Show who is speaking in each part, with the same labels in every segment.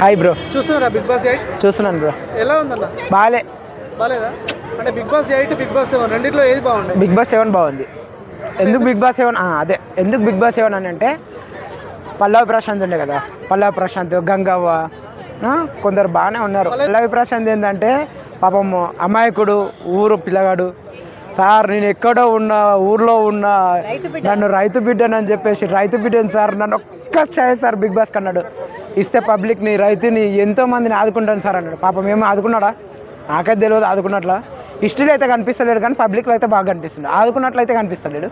Speaker 1: Hi bro
Speaker 2: చూస్తున్నారా Bigg Boss eight?
Speaker 1: చూస్తున్నాను bro
Speaker 2: ఎలా ఉందన్న?
Speaker 1: బాగాలే
Speaker 2: బాలేదా? అంటే Bigg Boss eight Bigg Boss seven రెండిట్లో ఏది బాగుండే?
Speaker 1: బిగ్ బాస్ సెవెన్ బాగుంది. ఎందుకు బిగ్ బాస్ సెవెన్? అదే. ఎందుకు బిగ్ బాస్ సెవెన్ అని అంటే పల్లవి ప్రశాంత్ ఉండే కదా. పల్లవి ప్రశాంత్ గంగవ్వ కొందరు బాగానే ఉన్నారు. పల్లవి ప్రశాంత్ ఏంటంటే పాపం అమాయకుడు ఊరు పిల్లగాడు. సార్ నేను ఎక్కడో ఉన్నా ఊర్లో ఉన్నా నన్ను రైతు బిడ్డనని చెప్పేసి రైతు బిడ్డని సార్ నన్ను ఒక్క ఛాయ్ సార్ బిగ్ బాస్కి అన్నాడు ఇస్తే పబ్లిక్ని రైతుని ఎంతో మందిని ఆదుకుంటాను సార్ అన్నాడు. పాపం ఏమో ఆదుకున్నాడా? నాకైతే తెలియదు ఆదుకున్నట్ల. హిస్టరీలో అయితే కనిపిస్తలేడు కానీ పబ్లిక్లో అయితే బాగా కనిపిస్తుంది ఆదుకున్నట్లయితే కనిపిస్తలేడు.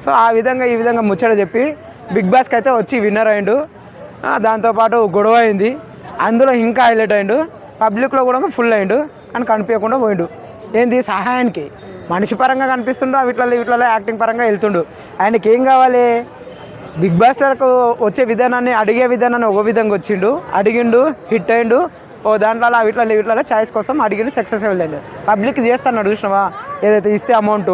Speaker 1: సో ఆ విధంగా ఈ విధంగా ముచ్చట చెప్పి బిగ్ బాస్కి అయితే వచ్చి విన్నర్ అయిండు. దాంతోపాటు గొడవ అయింది. అందులో ఇంకా హైలైట్ అయిండు. పబ్లిక్లో కూడా ఫుల్ అయిండు. కానీ కనిపించకుండా పోయిండు. ఏంది? సహాయానికి. మనిషి పరంగా కనిపిస్తుండు వీటిలో వీటిలో యాక్టింగ్ పరంగా వెళ్తుండు. ఆయనకి ఏం కావాలి? బిగ్ బాస్టర్కు వచ్చే విధానాన్ని అడిగే విధానాన్ని ఒక విధంగా వచ్చిండు. అడిగిండు హిట్ అయిండు. ఓ దాంట్లో వీటిలో వీటిలో ఛాయిస్ కోసం అడిగిండు సక్సెస్ వెళ్ళండు పబ్లిక్ చేస్తాను చూసినావా? ఏదైతే ఇస్తే అమౌంట్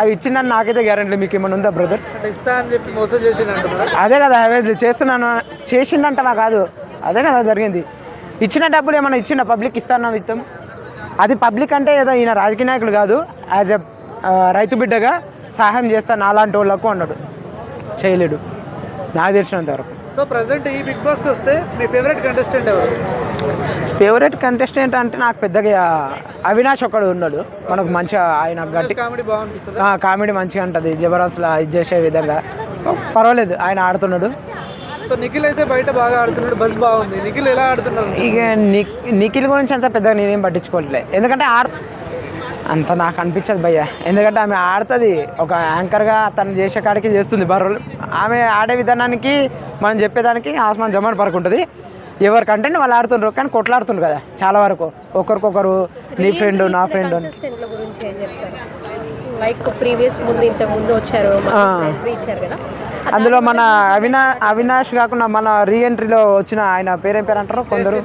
Speaker 1: అవి ఇచ్చిందని నాకైతే గ్యారంటీ మీకు ఏమైనా ఉందా బ్రదర్
Speaker 2: అంటే ఇస్తా అని చెప్పి మోసం చేసి అంటున్నారా
Speaker 1: అదే కదా అవే చేస్తున్నాను చేసిండంటవా కాదు. అదే కదా జరిగింది. ఇచ్చిన డబ్బులు ఏమైనా ఇచ్చిండ? పబ్లిక్ ఇస్తాను ఇస్తాం అది పబ్లిక్ అంటే ఏదో ఈయన రాజకీయ నాయకుడు కాదు. యాజ్ ఎ రైతు బిడ్డగా సహాయం చేస్తాను అలాంటి వాళ్ళకు అన్నాడు. చేయలేడు. నాకు తెలిసినంత వరకు.
Speaker 2: సో ప్రజెంట్ ఈ బిగ్ బాస్కి వస్తే మీ ఫేవరెట్ కంటెస్టెంట్ ఎవరు?
Speaker 1: ఫేవరెట్ కంటెస్టెంట్ అంటే నాకు పెద్దగా అవినాష్ ఒకడు ఉన్నాడు. మనకు మంచిగా ఆయన గట్టి
Speaker 2: కామెడీ బాగుంటుంది?
Speaker 1: కామెడీ మంచిగా ఉంటుంది. జబర్దస్త్లో ఇది చేసే విధంగా. సో పర్వాలేదు ఆయన ఆడుతున్నాడు.
Speaker 2: సో నిఖిల్ అయితే బయట బాగా ఆడుతున్నాడు బస్ బాగుంది. నిఖిల్ ఎలా ఆడుతున్నారు?
Speaker 1: ఇక నిఖిల్ గురించి అంత పెద్దగా నేనేం పట్టించుకోవట్లే. ఎందుకంటే ఆడ అంత నాకు అనిపించదు భయ్య. ఎందుకంటే ఆమె ఆడుతుంది. ఒక యాంకర్గా తను చేసే కాడికి చేస్తుంది బర్రెలు. ఆమె ఆడే విధానానికి మనం చెప్పేదానికి ఆస్మాన్ జమాన్ పరకు ఉంటుంది ఎవరి కంటెంట్ వాళ్ళు ఆడుతుండ్రు కానీ కొట్లాడుతుండ్రు కదా చాలా వరకు. ఒకరికొకరు నీ ఫ్రెండ్ నా ఫ్రెండ్ అని
Speaker 3: కంటెస్టెంట్ల గురించి ఏం చెప్తారు లైక్ ప్రీవియస్ ముందు ఇంత ముందు వచ్చారు ఎంట్రీ ఇచ్చారు కదా.
Speaker 1: అందులో మన అవినా అవినాష్ కాకుండా మన రీఎంట్రీలో వచ్చిన ఆయన పేరేం పేరు అంటారు కొందరు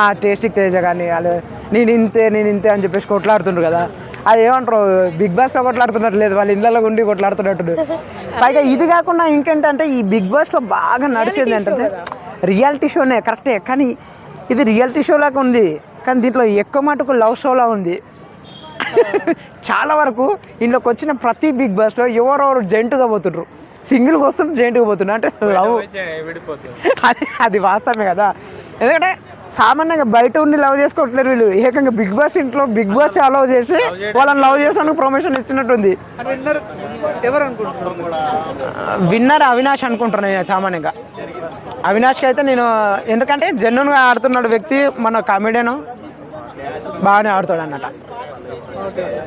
Speaker 1: ఆ టేస్టిక్ తేజ కానీ వాళ్ళు నేను ఇంతే నేను ఇంతే అని చెప్పేసి కొట్లాడుతుండ్రు కదా. అది ఏమంటారు బిగ్ బాస్లో కొట్లాడుతున్నట్టు లేదు వాళ్ళ ఇళ్ళలో ఉండి కొట్లాడుతున్నట్టు. పైగా ఇది కాకుండా ఇంకేంటంటే ఈ బిగ్ బాస్లో బాగా నడిచేది ఏంటంటే రియాలిటీ షోనే కరెక్టే కానీ ఇది రియాలిటీ షో లాగా ఉంది. కానీ దీంట్లో ఎక్కువ మటుకు లవ్ షోలా ఉంది. చాలా వరకు ఇంట్లోకి వచ్చిన ప్రతి బిగ్ బాస్లో ఎవరెవరు జంటుగా పోతుండ్రు? సింగిల్గా వస్తుండ్రు జంటుగా పోతుండ్రు. అంటే లవ్. అది అది వాస్తవమే కదా. ఎందుకంటే సామాన్యంగా బయట ఉండి లవ్ చేసుకోవట్లేరు వీళ్ళు. ఏకంగా బిగ్ బాస్ ఇంట్లో బిగ్ బాస్ అలవ్ చేసి వాళ్ళని లవ్ చేసానికి ప్రమోషన్ ఇచ్చినట్టుంది.
Speaker 2: విన్నర్
Speaker 1: అవినాష్ అనుకుంటున్నాను నేను సామాన్యంగా. అవినాష్కి అయితే నేను ఎందుకంటే జెన్యున్గా ఆడుతున్నాడు వ్యక్తి మన కామెడియన్ బాగానే ఆడుతాడు అన్నమాట Okay.